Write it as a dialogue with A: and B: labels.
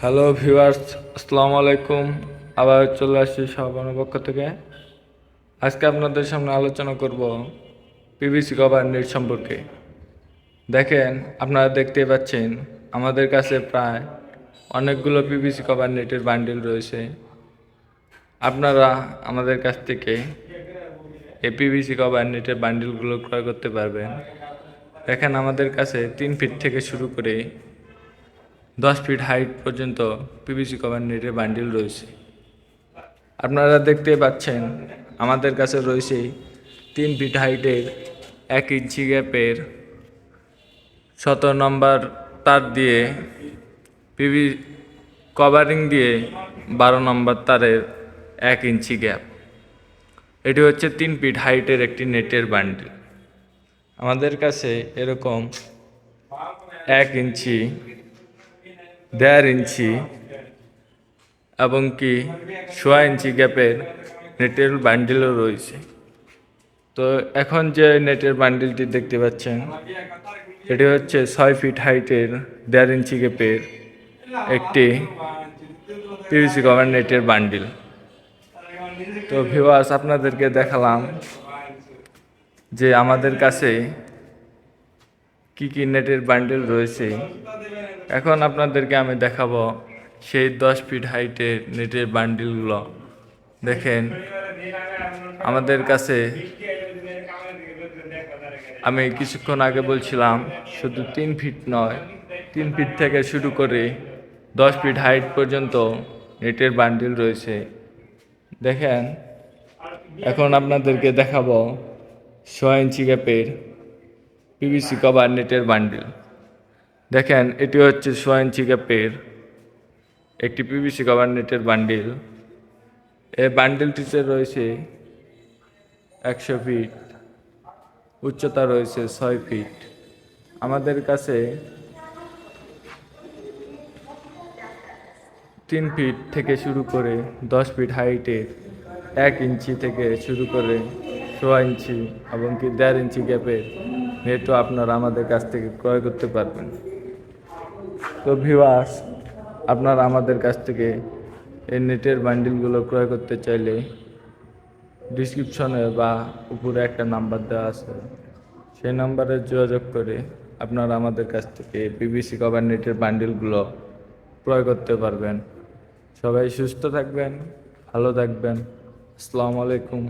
A: Hello viewers আসসালামু আলাইকুম আবার চলে আসছি সবার পক্ষ থেকে। আজকে আপনাদের সামনে আলোচনা করব পিভিসি কভার নেট সম্পর্কে। দেখেন, আপনারা দেখতে পাচ্ছেন, আমাদের কাছে প্রায় অনেকগুলো পিভিসি কভার নেটের বান্ডিল রয়েছে। আপনারা আমাদের কাছ থেকে এই পিভিসি কভার নেটের বান্ডিলগুলো ক্রয় করতে পারবেন। দেখেন, আমাদের কাছে তিন ফিট থেকে শুরু করে দশ ফিট হাইট পর্যন্ত পিভিসি কভার নেটের বান্ডিল রয়েছে। আপনারা দেখতে পাচ্ছেন, আমাদের কাছে রয়েছে তিন ফিট হাইটের এক ইঞ্চি গ্যাপের সতেরো নম্বর তার দিয়ে পিভি কভারিং দিয়ে বারো নম্বর তারের এক ইঞ্চি গ্যাপ এটি হচ্ছে তিন ফিট হাইটের একটি নেটের বান্ডিল আমাদের কাছে এরকম এক ইঞ্চি দেড় ইঞ্চি এবং কি সোয়া ইঞ্চি গ্যাপের নেটের বান্ডিলও রয়েছে। তো এখন যে নেটের বান্ডিলটি দেখতে পাচ্ছেন, এটি হচ্ছে ছয় ফিট হাইটের দেড় ইঞ্চি গ্যাপের একটি পিভিসি কভার নেটের বান্ডিল। তো ভিওয়াস আপনাদেরকে দেখালাম যে আমাদের কাছে কি কী নেটের বান্ডেল রয়েছে? এখন আপনাদেরকে আমি দেখাবো সেই দশ ফিট হাইটের নেটের বান্ডিলগুলো দেখেন, আমাদের কাছে আমি কিছুক্ষণ আগে বলছিলাম, শুধু তিন ফিট নয়, তিন ফিট থেকে শুরু করে দশ ফিট হাইট পর্যন্ত নেটের বান্ডিল রয়েছে। দেখেন, এখন আপনাদেরকে দেখাবো ছয় ইঞ্চি গ্যাপের পিভিসি কভার নেটের বান্ডিল দেখেন, এটি হচ্ছে ছয় ইঞ্চি গ্যাপের একটি পিভিসি কভার নেটের বান্ডিল এই বান্ডিলটিতে রয়েছে একশো ফিট উচ্চতা রয়েছে ছয় ফিট আমাদের কাছে তিন ফিট থেকে শুরু করে দশ ফিট হাইটের এক ইঞ্চি থেকে শুরু করে সোয়া ইঞ্চি এবং কি দেড় ইঞ্চি গ্যাপের নেটও আপনারা আমাদের কাছ থেকে ক্রয় করতে পারবেন। তো ভিউয়ার্স আপনারা আমাদের কাছ থেকে এই নেটের বান্ডিলগুলো ক্রয় করতে চাইলে ডিসক্রিপশনে বা উপরে একটা নাম্বার দেওয়া আছে। সেই নাম্বারে যোগাযোগ করে আপনারা আমাদের কাছ থেকে পিভিসি কভার নেটের বান্ডিলগুলো ক্রয় করতে পারবেন। সবাই সুস্থ থাকবেন, ভালো থাকবেন। আসসালামু আলাইকুম।